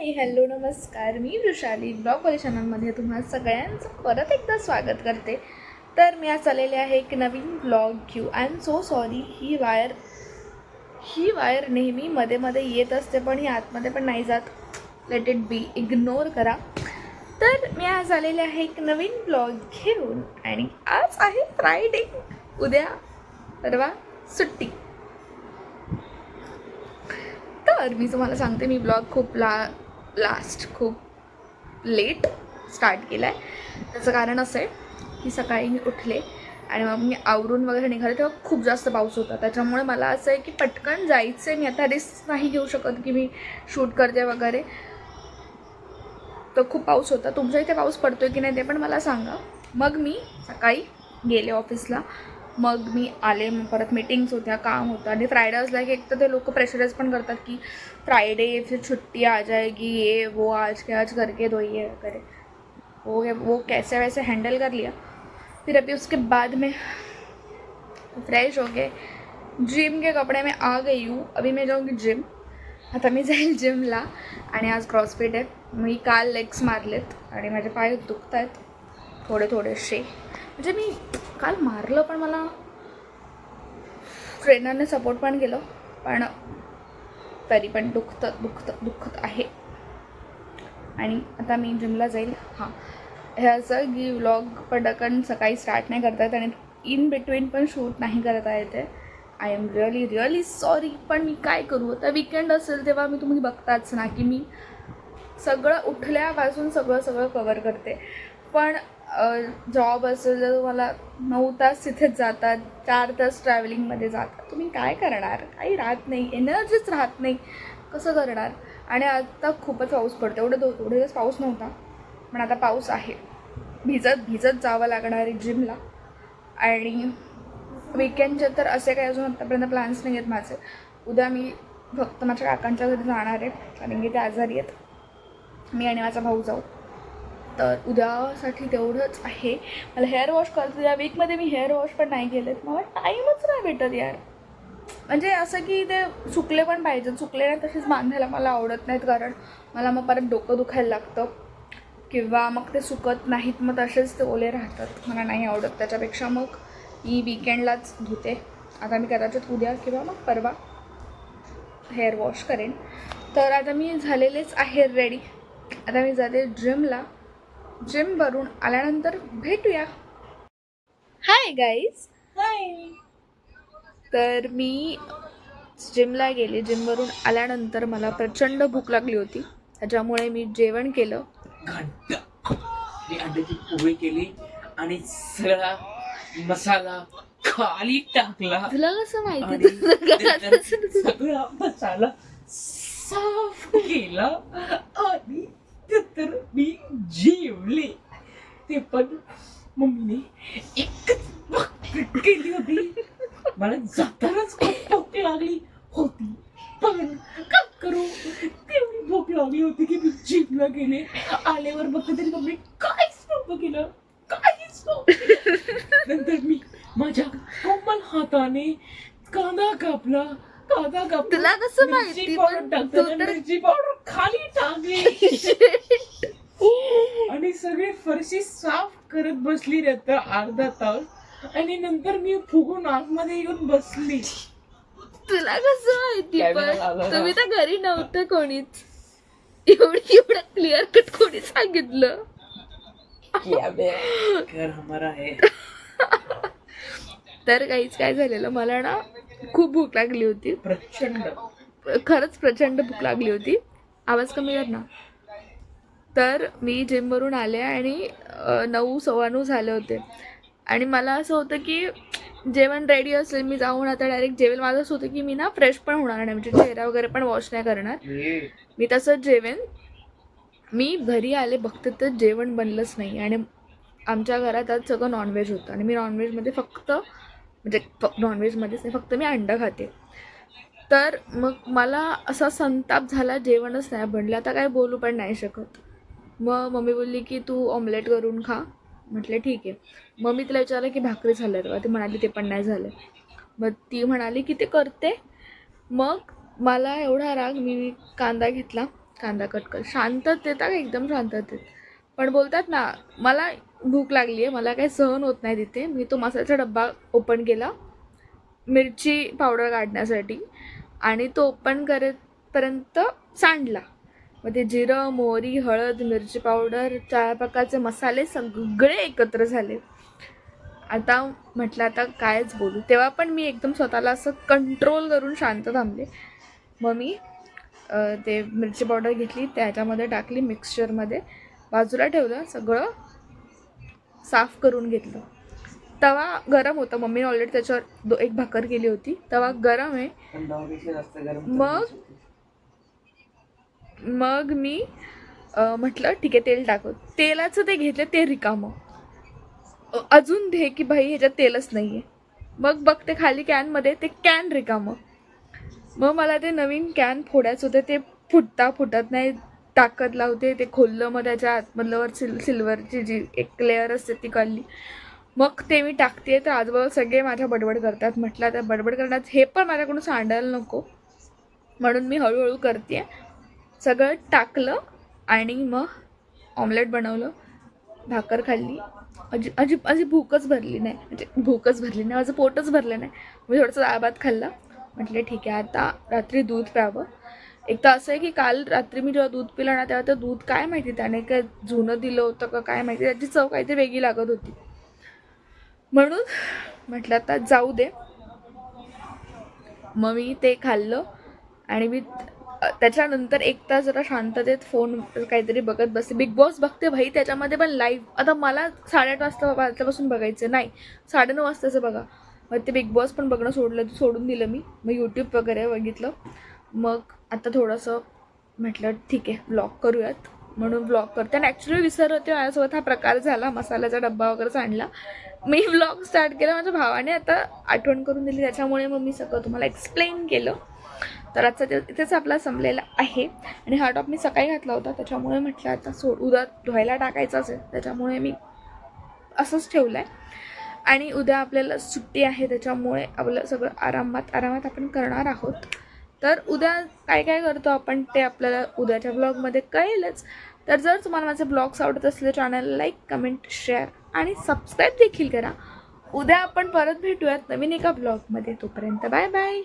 Hi hello नमस्कार. मी Vrushali. Blog वाली तुम्हा सगळ्यांचं परत एकदा स्वागत करते. तर मी आज आलेले आहे एक नवीन ब्लॉग घेऊ. आय एम सो सॉरी ही वायर ही वायर नेहमी मध्ये मध्ये येत असते पण ही आतमध्ये पण नाही जात. लेट इट बी इग्नोर करा. तर मी आज आलेले आहे एक नवीन ब्लॉग घेऊन. आणि आज आहे फ्रायडे उद्या परवा सुट्टी. तर मी तुम्हाला सांगते मी ब्लॉग खूप ला लास्ट खूप लेट स्टार्ट केला आहे त्याचं कारण असं आहे की सकाळी मी उठले आणि मग मी आवरून वगैरे निघाले तेव्हा खूप जास्त पाऊस होता. त्याच्यामुळे मला असं आहे की पटकन जायचं आहे मी आता रिस्क नाही घेऊ शकत की मी शूट करते वगैरे. तर खूप पाऊस होता. तुमच्या इथे पाऊस पडतो आहे की नाही ते पण मला सांगा. मग मी सकाळी गेले ऑफिसला मग मी आले मग परत मीटिंग्स होत्या काम होतं. आणि फ्रायडे असला की एक तर ते लोक प्रेशराईज पण करतात की फ्रायडे फिर छुट्टी आ जाएगी ये वो आज के आज करके दो ये करे. वो वो कैसे वैसे हैंडल कर लिया. फिर अभी उसके बाद में फ्रेश हो गए जिम के कपड़े में आ गई हूँ. अभी मैं जाऊँगी जिम आता मी जाईल जिमला आणि आज क्रॉसफिट आहे. मी काल लेग्स मारलेत आणि माझे पाय दुखत आहेत थोडे थोडेसे म्हणजे मी काल मारलं पण मला ट्रेनरने सपोर्ट पण केलं पण तरी पण दुखतं दुखतं दुखत आहे. आणि आता मी जिमला जाईल. हां. हे असं की व्लॉग पटकन सकाळी स्टार्ट नाही करता येत आणि इन बिटवीन पण शूट नाही करता येते. I am really really sorry पण मी काय करू? आता विकेंड असेल तेव्हा मी तुम्ही बघताच ना की मी सगळं उठल्यापासून सगळं सगळं कवर करते. पण जॉब असेल तर तुम्हाला नऊ तास तिथेच जातात चार तास ट्रॅव्हलिंगमध्ये जातात. तुम्ही काय करणार? काही राहत नाही एनर्जीच राहत नाही. कसं करणार? आणि आता खूपच पाऊस पडतो. एवढं दो थोडे दिवस पाऊस नव्हता पण आता पाऊस आहे. भिजत भिजत जावं लागणार आहे जिमला आणि विकेंडचे तर असे काही अजून आत्तापर्यंत प्लॅन्स नाही आहेत माझे. उद्या मी फक्त माझ्या काकांच्या घरी जाणार आहे. कारण की ते आजारी आहेत. मी आणि माझा भाऊ जाऊ. तर उद्यासाठी तेवढंच आहे. मला हेअर वॉश करतो या वीकमध्ये मी हेअर वॉश पण नाही केलेत. मला टाईमच नाही भेटत यार. म्हणजे असं की ते सुकले पण पाहिजेत. सुकले नाही तसेच बांधायला मला आवडत नाहीत कारण मला मग परत डोकं दुखायला लागतं. किंवा मग ते सुकत नाहीत मग तसेच ते ओले राहतात. मला नाही आवडत त्याच्यापेक्षा मग मी विकेंडलाच धुते. आता मी कदाचित उद्या किंवा मग परवा हेअर वॉश करेन. तर आता मी झालेलेच आहे रेडी आता मी जाते जिमला जिमवरून आल्यानंतर भेटूया. हाय गाईज तर मी जिमला गेले. जिमवरून आल्यानंतर मला प्रचंड भूक लागली होती. त्याच्यामुळे मी जेवण केलं. घंट मी अंड्याची पोळी केली आणि सगळा मसाला खाली टाकला. तुला कसं माहिती? तुझं- सगळा मसाला साफ केला आणि तर मी जेवले. ते पण मम्मीने एकच भाकरी केली होती. मला जातानाच खूप भूक लागली होती. पण काय करू तेवढी भूक लागली होती की मी जिमला गेले. आल्यावर बघते तरी मम्मी काहीच नव्हतं केलं. काहीच नव्हतं केलं. नंतर मी माझ्या कोमल हाताने कांदा कापला कांदा कापला. तुला कसं माहिती? तर- मिरची पावडर खाली टाकली. आणि सगळी फरशी साफ करत बसली नंतर अर्धा तास. आणि नंतर मी फुगून आतमध्ये येऊन बसली. तुला कसं माहिती पण. तुम्ही तर घरी नव्हतं कोणीच. एवढी एवढं क्लिअर कट कोणी सांगितलं? घर हमारा है. तर काहीच काय झालेलं? मला ना खूप भूक लागली होती. प्रचंड. खरंच प्रचंड भूक लागली होती. आवाज कमी कर ना. तर मी जिमवरून आले आणि नऊ सव्वा नऊ झाले होते. आणि मला असं होतं की जेवण रेडी असेल मी जाऊन आता डायरेक्ट जेवेल. माझं असं होतं की मी ना फ्रेश पण होणार नाही. म्हणजे चेहरा वगैरे पण वॉश नाही करणार. मी तसंच जेवेन. मी घरी आले बघते तर जेवण बनलंच नाही. आणि आमच्या घरात आज सगळं नॉनव्हेज होतं. आणि मी नॉनव्हेजमध्ये फक्त म्हणजे फ नॉनव्हेजमध्येच नाही फक्त मी अंडं खाते. तर मग मला असा संताप झाला जेवणच नाही बनलं. आता काय बोलू पण नाही शकत. मग मम्मी बोलली की तू ऑमलेट करून खा. म्हटलं ठीक आहे. मग मी तिला विचारलं की भाकरी झालं तेव्हा ती म्हणाली ते पण नाही झालं. मग ती म्हणाली की ते करते. मग मला एवढा राग मी कांदा घेतला. कांदा कट कर शांततेत का एकदम शांततेत. पण बोलतात ना मला भूक लागली आहे मला काही सहन होत नाही तिथे. मी तो मसाल्याचा डब्बा ओपन केला मिरची पावडर काढण्यासाठी. आणि तो ओपन करेपर्यंत सांडला. मग ते जिरं मोहरी हळद मिरची पावडर चार प्रकारचे मसाले सगळे एकत्र झाले. आता म्हटलं आता कायच बोलू. तेव्हा पण मी एकदम स्वतःला असं कंट्रोल करून शांत थांबले. मग मी ते मिरची पावडर घेतली त्याच्यामध्ये टाकली मिक्सचरमध्ये बाजूला ठेवलं सगळं साफ करून घेतलं. तवा गरम होता. मम्मीने ऑलरेडी त्याच्यावर दो एक भाकर केली होती. तवा गरम आहे. मग? मग मी म्हटलं ठीक आहे तेल टाकू तेलाचं ते घेतलं ते रिकामं. अजून दे की भाई ह्याच्यात तेलच नाही आहे मग बघते खाली कॅनमध्ये ते कॅन रिकामं. मग मला ते नवीन कॅन फोडायचं होतं ते फुटता फुटत नाही. ताकद लावते ते खोललं मग त्याच्या आतमधल्यावर सिल सिल्वरची जी एक लेअर असते ती काढली. मग ते मी टाकते तर आजूबाजू सगळे माझ्या बडबड करतात. म्हटलं आता बडबड करण्यात हे पण माझ्याकडून सांडायला नको. म्हणून मी हळूहळू करते. सगळं टाकलं आणि मग ऑमलेट बनवलं भाकर खाल्ली. अजी अजी अजी भूकच भरली नाही. म्हणजे भूकच भरली नाही माझं पोटच भरलं नाही. मी थोडंसं दाळ भात खाल्ला. म्हटलं ठीक आहे आता रात्री दूध प्यावं. एक तर असं आहे की काल रात्री मी जेव्हा दूध पिलं ना तेव्हा ते दूध काय माहिती त्याने काय जुनं दिलं होतं का काय माहिती त्याची चव काहीतरी वेगळी लागत होती. म्हणून म्हटलं आता जाऊ दे. मग मी ते खाल्लं आणि मी त्याच्यानंतर एक तास जरा शांततेत फोन काहीतरी बघत बसते बिग बॉस बघते भाई त्याच्यामध्ये पण लाईव्ह आता मला साडेआठ वाजता वाजल्यापासून बघायचं नाही. साडेनऊ वाजताचं बघा. मग ते बिग बॉस पण बघणं सोडलं सोडून दिलं मी. मग यूट्यूब वगैरे बघितलं. मग आता थोडंसं म्हटलं ठीक आहे ब्लॉक करूयात. म्हणून ब्लॉग करते. आणि ॲक्च्युली विसरत होते माझ्यासोबत हा प्रकार झाला. मसाल्याचा डब्बा वगैरे आणला. मी ब्लॉग स्टार्ट केला. माझ्या भावाने आता आठवण करून दिली. त्याच्यामुळे मग मी सगळं तुम्हाला एक्सप्लेन केलं. तर आजचा ते इथेच आपला संपलेला आहे. आणि हा टॉप मी सकाळी घातला होता. त्याच्यामुळे म्हटलं आता सोड उद्या धुवायला टाकायचाच आहे त्याच्यामुळे मी असंच ठेवलं आहे आणि उद्या आपल्याला सुट्टी आहे. त्याच्यामुळे आपलं सगळं आरामात आरामात आपण करणार आहोत. तर उद्या काय काय करतो आपण ते आपल्याला उद्याच्या ब्लॉगमध्ये कळेलच. तर जर तुम्हाला माझे ब्लॉग्स आवडत असले चॅनल लाईक कमेंट शेअर आणि सबस्क्राईब देखील करा. उद्या आपण परत भेटूयात नवीन एका ब्लॉगमध्ये तोपर्यंत बाय बाय